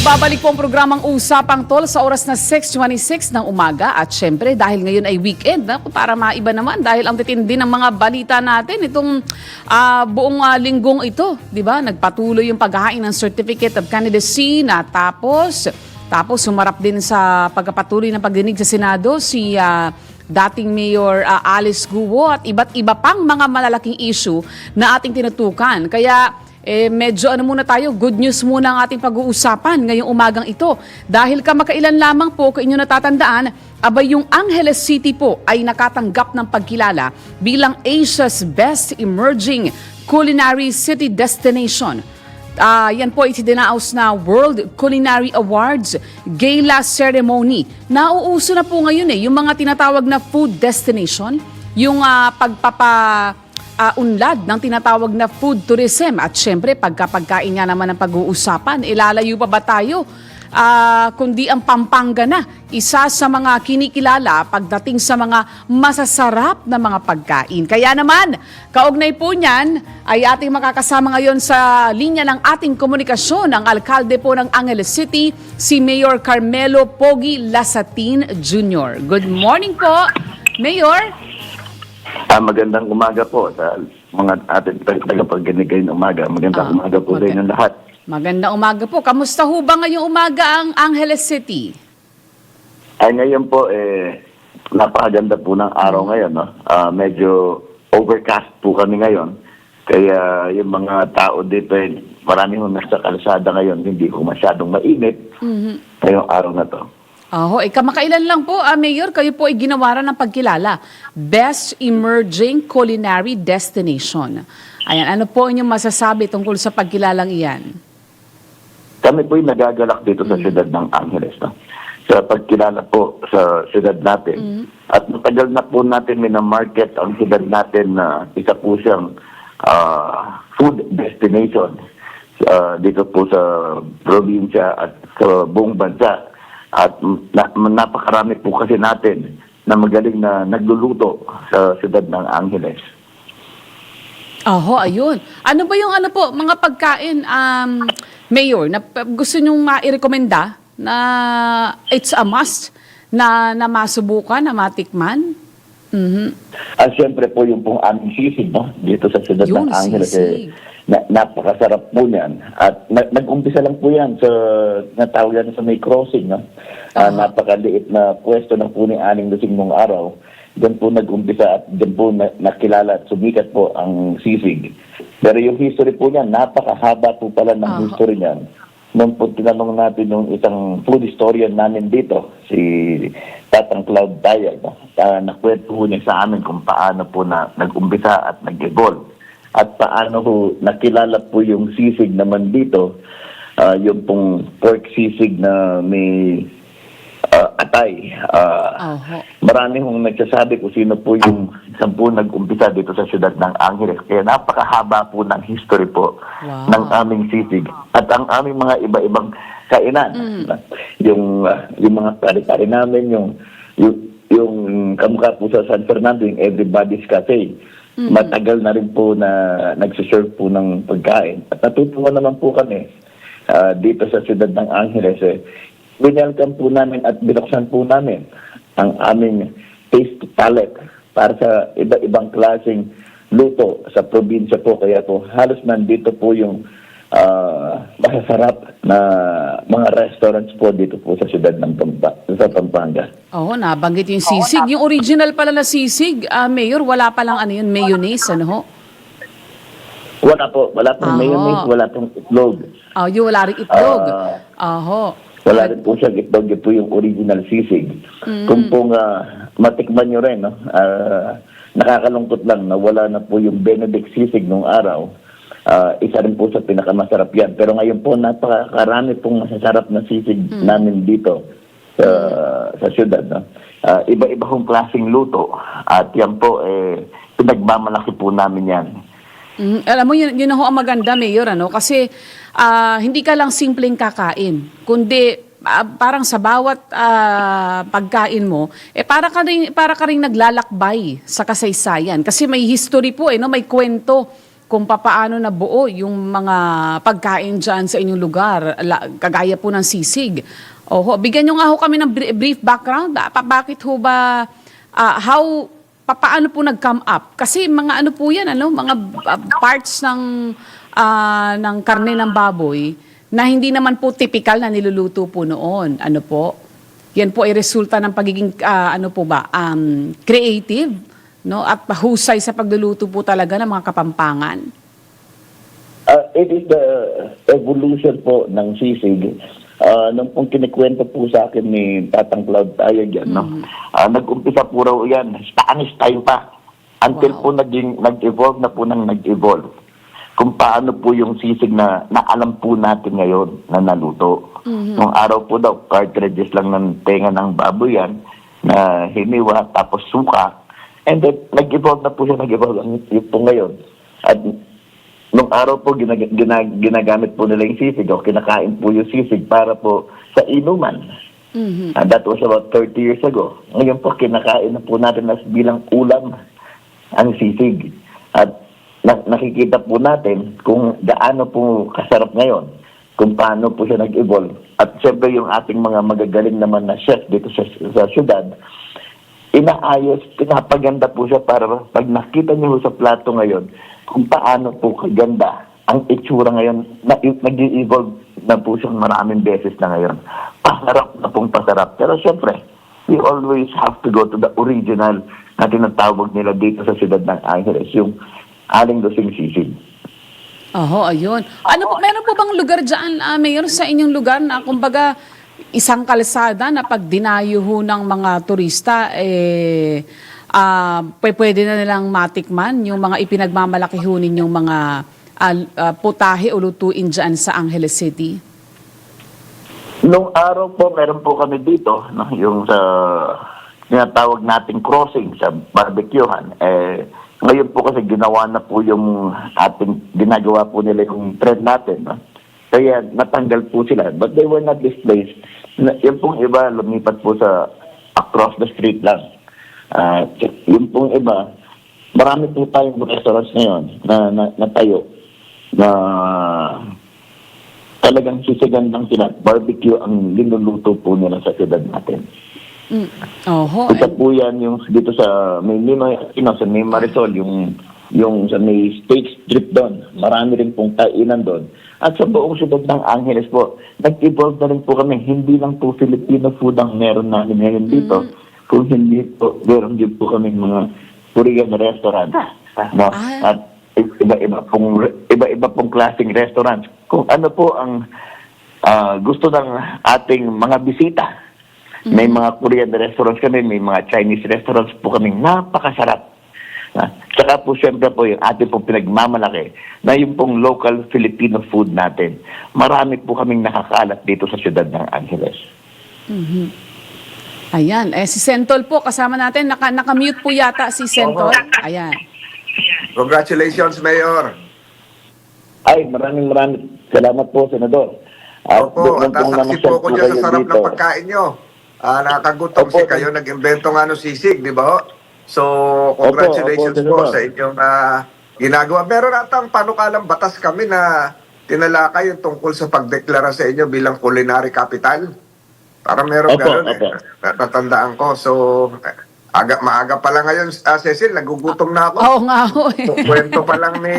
Nagbabalik po ang programang Usapang Tol sa oras na 6.26 ng umaga at syempre dahil ngayon ay weekend na, para maiba naman dahil ang titindi ng mga balita natin itong ah, buong ah, linggong ito, di ba? Nagpatuloy yung paghahain ng Certificate of Candidacy na tapos tapos sumarap din sa pagkapatuloy ng pagdinig sa Senado si ah, dating Mayor ah, Alice Guo at iba't iba pang mga malalaking issue na ating tinutukan. Kaya eh, medyo ano muna tayo, good news muna ang ating pag-uusapan ngayong umagang ito. Dahil kamakailan lamang po, kung inyo natatandaan, abay yung Angeles City po ay nakatanggap ng pagkilala bilang Asia's Best Emerging Culinary City Destination. Ah, yan po itidinaos na World Culinary Awards Gala Ceremony. Nauuso na po ngayon eh, yung mga tinatawag na food destination, yung ah, pagpapa ah, unlad ng tinatawag na food tourism. At syempre, pagkapagkain nga naman ang pag-uusapan, ilalayo pa ba tayo? Ah, kundi ang Pampanga na, isa sa mga kinikilala pagdating sa mga masasarap na mga pagkain. Kaya naman, kaugnay po niyan ay ating makakasama ngayon sa linya ng ating komunikasyon ang alkalde po ng Angeles City, si Mayor Carmelo Pogi Lasatin Jr. Good morning po, Mayor. Ah, magandang umaga po sa mga ating tagapagkinig ng umaga. Magandang Ah, umaga po sa maganda. inyong lahat. Magandang umaga po. Kamusta ho ba ngayong umaga ang Angeles City? Ay ngayon po, eh, napakaganda po ng araw ngayon. No? Ah, medyo overcast po kami ngayon. Kaya yung mga tao dito, eh, marami ho nasa kalsada ngayon, hindi ko masyadong mainit ngayong araw na to. Aho, eh, kamakailan lang po, ah, Mayor, kayo po ay ginawaran ng pagkilala. Best Emerging Culinary Destination. Ayan, ano po inyong masasabi tungkol sa pagkilalang iyan? Kami po'y nagagalak dito sa siyudad ng Angeles. No? Sa pagkilala po sa siyudad natin. At matagal na po natin minamarket ang siyudad natin na isa po siyang ah, food destination ah, dito po sa probinsya at sa buong bansa. At na, napakarami po kasi natin na magaling na nagluluto sa siyudad ng Angeles. Aho, ayun. Ano ba yung ano po, mga pagkain, um, Mayor, na gusto nyong mairekomenda na it's a must na, na masubukan, na matikman? Mhm. At siyempre po yung pong aming sisig, no? Dito sa siyudad ng Angeles, eh, na, napakasarap po niyan. At na, nag-umpisa lang po yan sa, natawag yan sa may crossing, no? Ah, Aha. napakaliit na pwesto ng po ni Aning Lusing nung araw. Doon po nag-umpisa at doon po na, nakilala at sumikat po ang sisig. Pero yung history po niyan, napakahaba po pala ng Aha. history niyan. Nung po tinanong natin yung isang food historian namin dito, si Tatang Cloud Tayag, no? uh, nakwento po niya sa amin kung paano po na nag-umpisa at nag-evolve. At paano po nakilala po yung sisig naman dito, ah, yung pong pork sisig na may ah, atay. Ah, Oho. Marami hong nagsasabi kung sino po yung saan po nag-umpisa dito sa siyudad ng Angeles. Kaya napakahaba po ng history po Wow. ng aming sisig. At ang aming mga iba-ibang kainan. Yung, ah, yung mga pare-pare namin, yung, yung, yung kamukha po sa San Fernando, yung Everybody's Cafe. Matagal na rin po na nagsiserve po ng pagkain. At natutuwa naman po kami ah, dito sa siyudad ng Angeles. Eh, winelcome po namin at binuksan po namin ang aming taste palette para sa iba-ibang klaseng luto sa probinsya po. Kaya po halos nandito po yung ah, masasarap na mga restaurants po dito po sa siyudad ng Pampa, sa Pampanga. Oo, nabanggit yung sisig. Yung original pala na sisig, ah, Mayor, wala palang ano yun, mayonnaise, ano ho? Wala po, wala pong Ah. mayonnaise, wala pong itlog. Ah, yung wala rin itlog. Ah. Aho. Wala rin po siyang itlog, yun po yung original sisig. Kung pong ah, matikman nyo rin, no? ah, nakakalungkot lang na wala na po yung Benedict sisig nung araw. Ah, isa rin po sa pinakamasarap yan. Pero ngayon po, napakarami pong masasarap na sisig namin dito sa, sa syudad. No? Ah, iba-iba hong klaseng luto. At yan po, eh, pinagmamalaki po namin yan. Mm, alam mo, yun, yun ho ang maganda, Mayor, ano? Kasi ah, hindi ka lang simpleng kakain, kundi ah, parang sa bawat ah, pagkain mo, eh para ka rin, para ka rin naglalakbay sa kasaysayan. Kasi may history po, eh, no? may kwento kung papaano na buo yung mga pagkain dyan sa inyong lugar, kagaya po ng sisig. Oho, bigyan nyo nga ho kami ng bri- brief background. Ah, pa- bakit ho ba, ah, how, papaano po nag-come up? Kasi mga ano po yan, ano, mga ah, parts ng, ah, ng karne ng baboy na hindi naman po typical na niluluto po noon. Ano po? Yan po ay resulta ng pagiging, ah, ano po ba, um, creative, no? At mahusay sa pagluluto po talaga ng mga kapampangan. Uh, it is the evolution po ng sisig. Uh, nung pong kinikwento po sa akin ni Tatang Cloud tayo dyan, no? Ah, nag-umpisa po raw yan, Spanish time pa. Until Wow. po naging, nag-evolve na po nang nag-evolve. Kung paano po yung sisig na naalam po natin ngayon na naluto. Nung araw po daw, cartridges lang ng tenga ng baboy yan, na hiniwa, tapos suka. And then, nag-evolve na po siya, nag-evolve ang po ngayon. At Nung araw po, ginag- ginag- ginagamit po nila yung sisig o kinakain po yung sisig para po sa inuman. Mhm. And that was about 30 years ago. Ngayon po, kinakain na po natin as bilang ulam ang sisig. At na- nakikita po natin kung gaano po kasarap ngayon, kung paano po siya nag-evolve. At siyempre yung ating mga magagaling naman na chef dito sa, sa syudad, inaayos, pinapaganda po siya para pag nakita niyo sa plato ngayon, kung paano po kaganda ang itsura ngayon, na, nag-evolve na po siyang maraming beses na ngayon. Pasarap na pong pasarap. Pero siyempre, we always have to go to the original na tinatawag nila dito sa siyudad ng Angeles, yung aling dosing sisig. Oho, ayun. Ano meron po bang lugar dyan, ah, Mayor, sa inyong lugar na kumbaga isang kalsada na pag dinayo ho ng mga turista, eh, pwe- pwede na nilang matikman yung mga ipinagmamalaki ho ninyong mga ah, ah, putahe o lutuin dyan sa Angeles City? Nung araw po, meron po kami dito, no, yung sa tinatawag nating crossing sa barbecuehan. Eh, ngayon po kasi ginawa na po yung ating, ginagawa po nila yung trend natin. No? Kaya natanggal po sila. But they were not displaced. Yung pong iba, lumipat po sa across the street lang. Ah, yung pong iba, marami po tayong restaurants ngayon na, na, na tayo na talagang sisigan ng sila. Barbecue ang linuluto po nila sa siyudad natin. Mm. Oho, Isa eh, po yan yung dito sa may, mga- you know, sa may Marisol, yung yung sa may state strip doon. Marami rin pong kainan doon. At sa buong siyudad ng Angeles po, nag-evolve na rin po kami. Hindi lang po Filipino food ang meron namin ngayon dito. Kung hindi po, meron din po kami mga Korean restaurant. No? Ah. At iba-iba pong iba-iba pong klaseng restaurants. Kung ano po ang ah, gusto ng ating mga bisita. May mga Korean restaurants kami, may mga Chinese restaurants po kami. Napakasarap. Ah, Tsaka po siyempre po yung ating pong pinagmamalaki na yung pong local Filipino food natin. Marami po kaming nakakalat dito sa siyudad ng Angeles. ayan. Eh, si Sentol po, kasama natin. Naka, naka-mute po yata si Sentol. Ayan. Congratulations, Mayor. Ay, maraming maraming salamat po, Senador. At Opo, doon at nasaksi po ko dyan sa sarap dito. ng pagkain nyo. Ah, nakakagutom Opo, si kayo, nag-invento nga ng sisig, di ba ho? So, congratulations opo, po Senador. sa inyong ah, ginagawa. Meron atang panukalang batas kami na tinalakay yung tungkol sa pagdeklara sa inyo bilang culinary capital. Para meron Opo, gano'n opo. eh. Natatandaan ko. So, eh, aga, maaga pa lang ngayon, ah, Cecil, nagugutom na ako. Oo nga ho eh. Kwento pa lang ni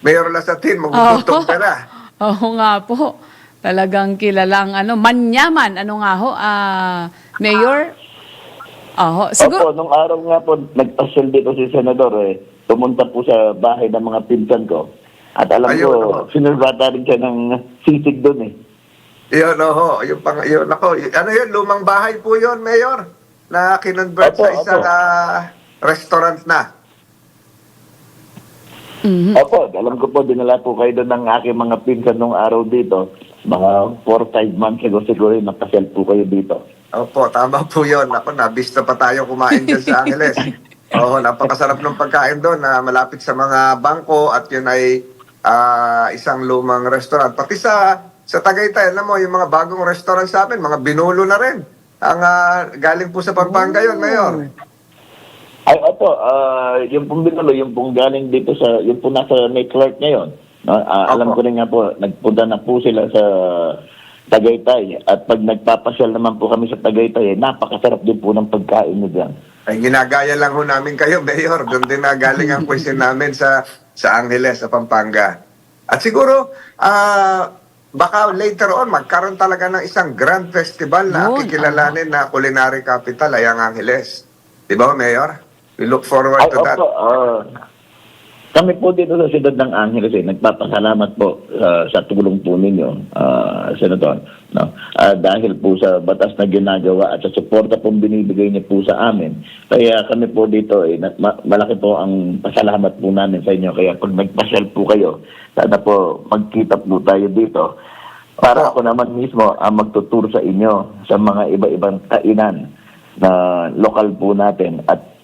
Mayor Lasatin, magugutom ka na. Oo nga po. Talagang kilalang ano, manyaman. Ano nga ho, ah, Mayor? Opo, siguro, nung araw nga po, nagpasyal dito si Senador eh. Pumunta po sa bahay ng mga pinsan ko. At alam Ayun, ko, oo. sinurbata rin siya ng sisig doon eh. Yun, oho. Yung pang, yun, ako, ano yun, lumang bahay po yun, Mayor, na kinonvert Opo, sa isang opo. ah, restaurant na. mhm. Opo, alam ko po, dinala po kayo doon ng aking mga pinsan nung araw dito. Mga 4-5 months ago siguro, napasyal po kayo dito. Opo, tama po yun. Ako, nabista pa tayo kumain dyan sa Angeles. Oo, napakasarap ng pagkain doon na malapit sa mga bangko at yun ay ah, isang lumang restaurant. Pati sa sa Tagaytay, alam mo, yung mga bagong restaurant sa amin, mga binulo na rin. Ang ah, galing po sa Pampanga yun, Mayor. Ay, opo, ah, yung pong binalo, yung pong galing dito sa, yung po nasa Clark ngayon. No? Ah, alam ko rin nga po, nagpunta na po sila sa Tagaytay. At pag nagpapasyal naman po kami sa Tagaytay, eh, napakasarap din po ng pagkain nyo dyan. Ay, ginagaya lang ho namin kayo, Mayor. Doon din na galing ang question namin sa sa Angeles, sa Pampanga. At siguro, ah, baka later on, magkaroon talaga ng isang grand festival na Yun, kikilalanin na culinary capital ay ang Angeles. Di ba, Mayor? We look forward Ay, to that. opo, ah, kami po dito sa Siyudad ng Angeles, eh, nagpapasalamat po ah, sa tulong po ninyo, ah, Senator. No? Ah, dahil po sa batas na ginagawa at sa suporta po binibigay niyo po sa amin. Kaya kami po dito, eh, ma- malaki po ang pasalamat po namin sa inyo. Kaya pag nagpasyal po kayo, sana po magkita po tayo dito. Para ako naman mismo ang magtuturo sa inyo sa mga iba-ibang kainan na lokal po natin at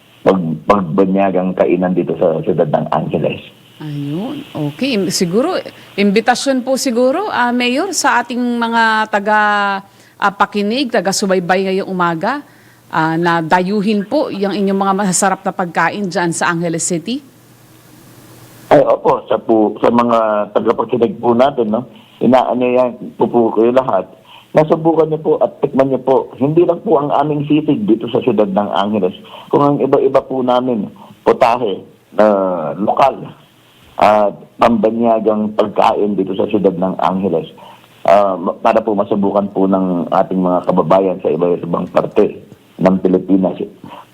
pagbanyagang kainan dito sa siyudad ng Angeles. Ayun. Okay. Siguro, imbitasyon po siguro, ah, Mayor, sa ating mga taga ah, pakinig, taga subaybay ngayong umaga, ah, na dayuhin po yung inyong mga masasarap na pagkain dyan sa Angeles City. Ay, opo, sa, po, sa mga tagapagkinig po natin, no? inaanyayan po po kayo lahat. Nasubukan niyo po at tikman niyo po, hindi lang po ang aming sisig dito sa siyudad ng Angeles, kung ang iba-iba po namin, potahe, na lokal, at pambanyagang pagkain dito sa siyudad ng Angeles. Ma- para po masubukan po ng ating mga kababayan sa iba-ibang parte ng Pilipinas.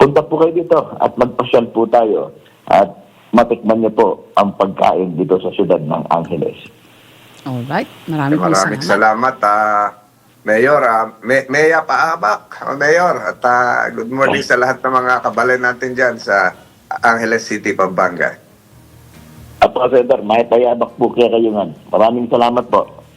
Punta po kayo dito at magpasyal po tayo at matikman niyo po ang pagkain dito sa siyudad ng Angeles. Alright. Maraming, Maraming salamat. salamat, ah, Mayor. ah, Me- Meya Paabak, oh, Mayor. At ah, good morning sa lahat ng mga kabalay natin dyan sa Angeles City, Pampanga. At po, Senator, may payabak po kaya kayo nga. Maraming salamat po.